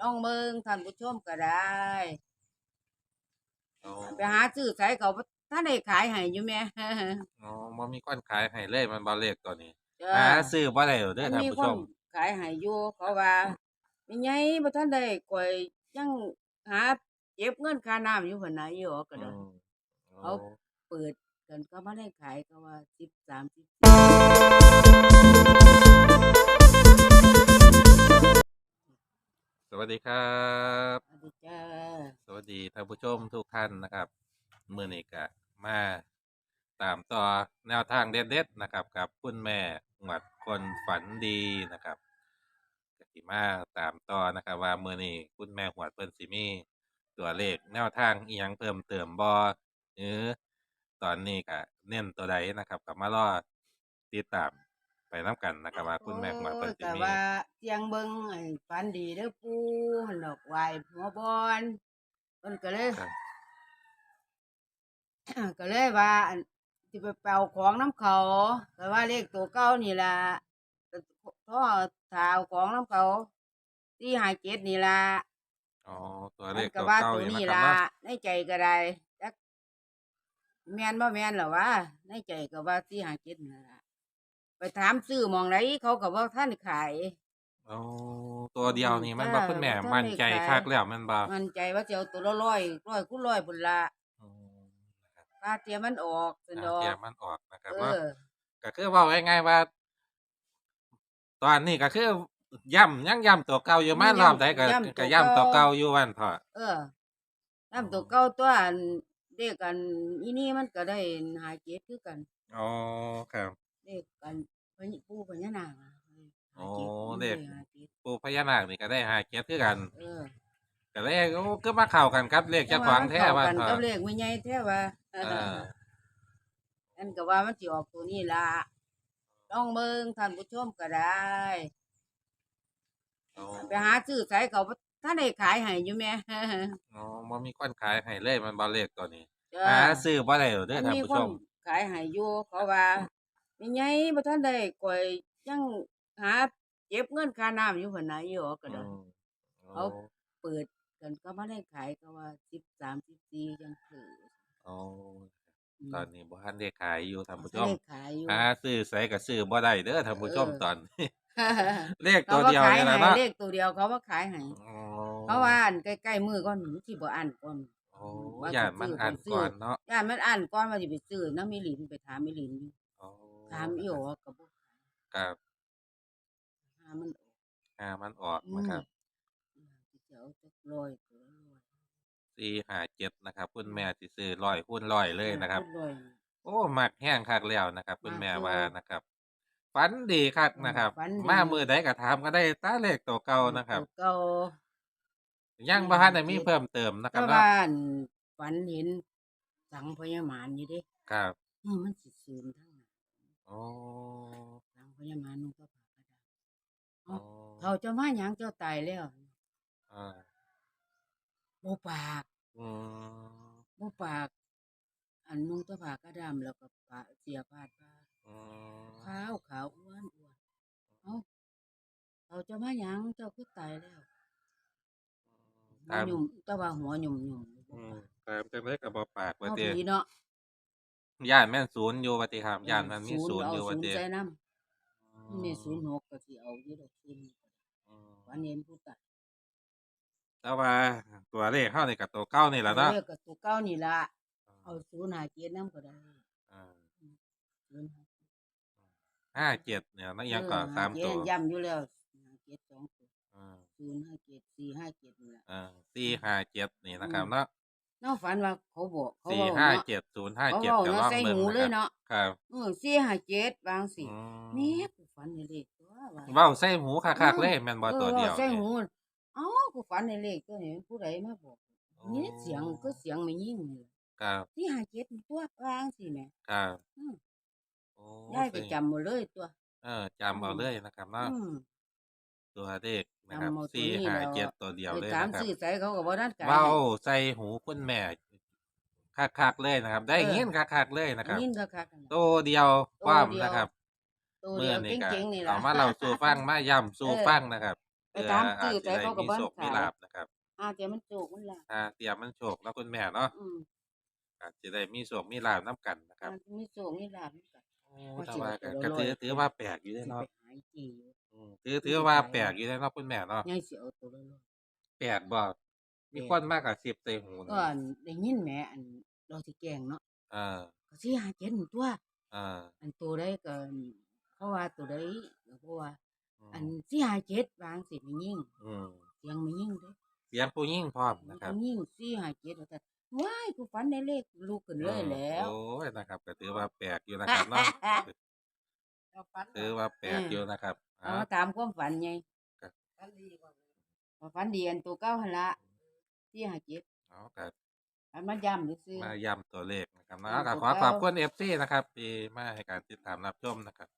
ลองเบิ่งท่านผู้ชมก็ได้โอ้ไปหาซื้อใส่เขาบ่ท่านได้ขายให้อยู่แหม่โอ้บ่มีคนขายให้เลยมันบ่เลขตัวนี้จ้าหาซื้อบ่ได้เด้อมันท่านมีผู้คชนม ขายให้อยู่เขาว่าไม่ไงบ่ทันได้ก่อยยังหาเก็บเงินค่าน้ำอยู่หั่นน่ะอยู่ก็อืได้มเอาโอ้เปิดกันก็บ่ได้ขายก็ว่า10 30 สวัสดีครับ สวัสดีจ้าสวัสดีท่านผู้ชมทุกท่านนะครับมื้อนี้ก็มาตามต่อแนวทางเด็ดๆนะครับกับคุณแม่หวดคนฝันดีนะครับก็สิมาตามต่อนะครับ ว่ามื้อนี้คุณแม่หวดเพิ่นสิมีตัวเลขแนวทางอีหยังเพิ่มเติมบ่หรือตอนนี้ก็เน้นตัวใดนะครับก็มารอติดตาม ไปนํกันนะครับว่าคุณแม่หวดโอ้เพิ่ยนสิก็มีว่าเสียงเบิ่งไอ้ฝันดีเด้อปู่หั่นดอกไหวหัวบอนเพิ่นก็เลย ครับ ก็เลยว่าอั่นสิไปเป่าของน้ำเขาก็ว่าเลขตัวเก่านี่ล่ะก็ท่อถาวของน้ำเขาที่หาเจ็ดนี่ล่ะอ๋อตัวเลมันขก็ตัวว่าเก่าตัวอยู่นี้นะครับล่ะเนาะในใจก็ได้จักแม่นบ่แม่นหรอวะในใจก็ว่าที่หาเจ็ดนี่ล่ะ ไปถามซื้อหมองไหนเขาก็บ่ท่านขาย โอ้ตัวเดียวนี่มันจ้าบ่คุณแม่บ่ทันมั่นได้ใจขาย คักแล้วแมันบ่มันใจว่าจะเอาตัวละร้อยร้อยคูณร้อยพุ่นละอืมนะครับตาเตรียมมันออกซั่นดอ่าอกเตรียมมันออกนะครับเอว่าอก็คือเว้าง่ายๆว่า ตอนนี้ก็คือย่ำยังย่ำตัวเก่าอยู่มารอบใดก็ก็ย่ำตัวเก่าอยู่วันเถอะเออน้ำตัวเก่าตัวอันเด็กกันอีนี่มันก็ได้หาเจ็ดคือกัน อ๋อครับ เด็กกันพญปู่พญานาคอะโอ้หาเด็จ็กหาจ็ดปู่พญานาคนี่ก็ได้หาเกียรติคือกันเออก็เลยโอ้ก็มาเข้ากันครับเลขเจ้าของแท้ว่าว่ามันเถเข้ากันกับอะเลขไม่ใหญ่แท้ว่าอ่า อันก็ว่ามันสิออกตัวนี้ล่ะลองเบิ่งท่านผู้ชมก็ได้โอ้ไปหาซื้อใส่เขาบ่ท่านได้ขายให้อยู่แหม่ อ๋อบ่มีคนขายให้เลยมันบ่เลขตัวนี้จ้าหาซื้อบ่ได้เด้อมันท่านมีผู้คชนม ขายให้อยู่เขาว่า ไม่ไงบ่ทันได้ก่อยยังหาเก็บเงินค่าน้ำอยู่หั่นน่ะอยู่ก็อืได้มเขาเปิดกันก็บ่ได้ขายก็ว่า13 14จังคือโอ้มตอนนี้บ่ทันได้ขายอยู่ท่านผู้ชบ่มได้ขายอยู่ หาซื้อใส่ก็ซื้อบ่ได้เด้อท่านผู้ชมเออ ตอนนี้เลขเขาตัวบ่เดียวขายนี่ให้แหละเนาะเลขตัวเดียวเขาบ่ขายให้อ๋อเพราะว่าอันใกล้ๆมือก่อนสิบ่อ่านก่อน โอ้ว่าสิย่านมันซื้ออ่านไปซื้อ ก่อนเนาะ ย่านมันอ่านก่อนว่าสิไปซื้อนำมิลินไปถามมิลินอยู่โอ้ ถามอีโอก็บ่ครับหามันออกอ่ามันออกอืมนะครับสิเอาจักร้อยตัวละร้อยสี่ห้าเจ็ดนะครับคุณแม่สิซื้อร้อยหุ้นร้อยเลยนะครับ ร้อยโอ้มักแห้งคักแล้วนะครับ คุณแม่มักอยู่ว่านะครับฝันดีคักนะครับฝันดีมามือใดก็ถามก็ได้ตาเลขตัวเก่านะครับตัวเก่ายังบ่ทันได้มีเพิ่มเติมนะคก็รับเนาะบ้านฝันเห็นสังพญามารอยู่เด้ครับเออมันสิซูนทั้ง นั้นโอ้สังพญามารนุ่งก็ผ่ากระดาษโอ้เขาเจ้ามาหยังเจ้าตายแล้วอ่าบ่ปากอืมบ่ปาก อันนุ่งตะผากระดำแล้วก็ผ้าเสียผ้าผ้าอืมขาวขาวอ้วนอ้วนเอ้าเขาเจ้ามาหยังเจ้าคือตายแล้วหัตาวมหยุ่มแตะว่าหัวหยุ่มหยุ่มอืมตามจังไดก็บ่ปากว่าเอาติผีเนาะ ย่านแม่นศูนย์อยู่ว่าติครับย่านมันมีศูนย์อยู่ว่าศูนติย์ใส่น้ำมันมีศูนย์หกก็สิเอาอยู่ดอกศูนย์อืมวันเห็นผู้ตายแต่ว่าตัวเลขเฮานี่ก็ตัวเก่านี่ล่ะเนาะเรียกกับตัวเก้านี่ละเอาศูนย์หาเกียรติน้ำก็ได้อ่าศูนย์หาห้าเจ็ดเนี่ยนักยังก็สามเออหตัวเกียรติย้ำอยู่แล้วหาเกียรติสองตัวอ่าศูนย์ห้าเกียรติสี่ห้าเกียรตินี่ละอ่าสี่ห้าเจ็ดนี่นะครับเนาะ น้องฝันว่าเขาบอกเขาสี่บอกห้าเนาะเจ็ดศูนย์ห้าเขาเจ็ดบอกก็เนาะลองใส่เบิ่งหูเลยนะครับเนาะครับเออสี่ห้าเจ็ดบางสิอืมแม่กูฝันในเลขตัวว่าเว้าใส่หูคักๆเลยแม่นบ่ตัวเดียวออใส่นี่หูเอ้ากูฝันในเลขตัวนี้ผู้ใดมาบอกนี่เสียงก็เสียงไม่ยิ่งนี่ครับสี่ห้าเจ็ดนี่ตัววางสิแม่ครับอืมโอ้ยายไปจำหมดเลยตัวเออจำเอาเลยนะครับเนาะอืมตัวเลข นะครับจำเอาตัวสี่นี้ห้าแล้ว เจ็ดตัวเดียวไปเลยถามนะครับซื้อใส่เขาก็บ่นั่นกัน เว้าใส่หูคุณแม่คักๆเลยนะครับ ได้เออยินคักๆเลยนะครับ ยินคักๆนั่นตัน่ะวเดียวความตัวเดียว นะครับ ตัวเมื่เดีอยวนี้ก็เก่งๆนี่ล่ะ เอามาเล่าสู่ฟังมาย่ำสู่เออฟังนะครับไปตามอาตื้อจใจจะได้เขาก็มีบ่โชคขามียลาบนะครับอาเดี๋ยวมันโจกมันล่ะถ้าเตรียมมันโชคแล้วคุณแม่เนาะอืมอาจจะได้มีโชคมีลาบนํกันนะครับ มันมีโจกมีลาบมันก็โอ้ ว่าแต่สิว่าเอาก็ตัวก็ละถือร้อยถือว่าแปลกอยู่สิเด้ไปเนาะหาจีอยู่อืมถือถือว่าแปลกอยู่เด้เนาะคุณแม่เนาะยายสิเอาตัวละร้อยแปลกบ่มีคนมากกว่า10ใส่หูก็นี่ได้ยินแหมอันเราสิแกล้งเนาะเออก็สิหาเจ็ดหนึ่งตัวเอออันตัวใดก็เขาว่าตัวใดก็เพราะว่า มอันสิหาเจ็ดบางสิไม่ยิ่งอืมเสียงไม่ยิ่งเด้อเสียงผู้หญิงพร้อมนะครับ ไม่ยิ่งสิหาเจ็ดว่าแต่ ว้ายกูฝันได้เลขลูกขึ้นเลยแล้วโอ้ยนะครับก็ถือว่าแปลกอยู่นะครับเนาะเราฝันถือว่าแปลกอยู่นะครับเอาอ่ามาตามความฝันไงครับฝันดีกว่าฝันดีอันตัวเก้าหันละที่หาเจ็ดเอาก็อันมาย้ำซื้อๆมาย้ำตัวเลขนะครับอืนะมก็ถูกขอแล้วขอบคุณเอฟซีนะครับที่มาให้การติดตามรับชมนะครับ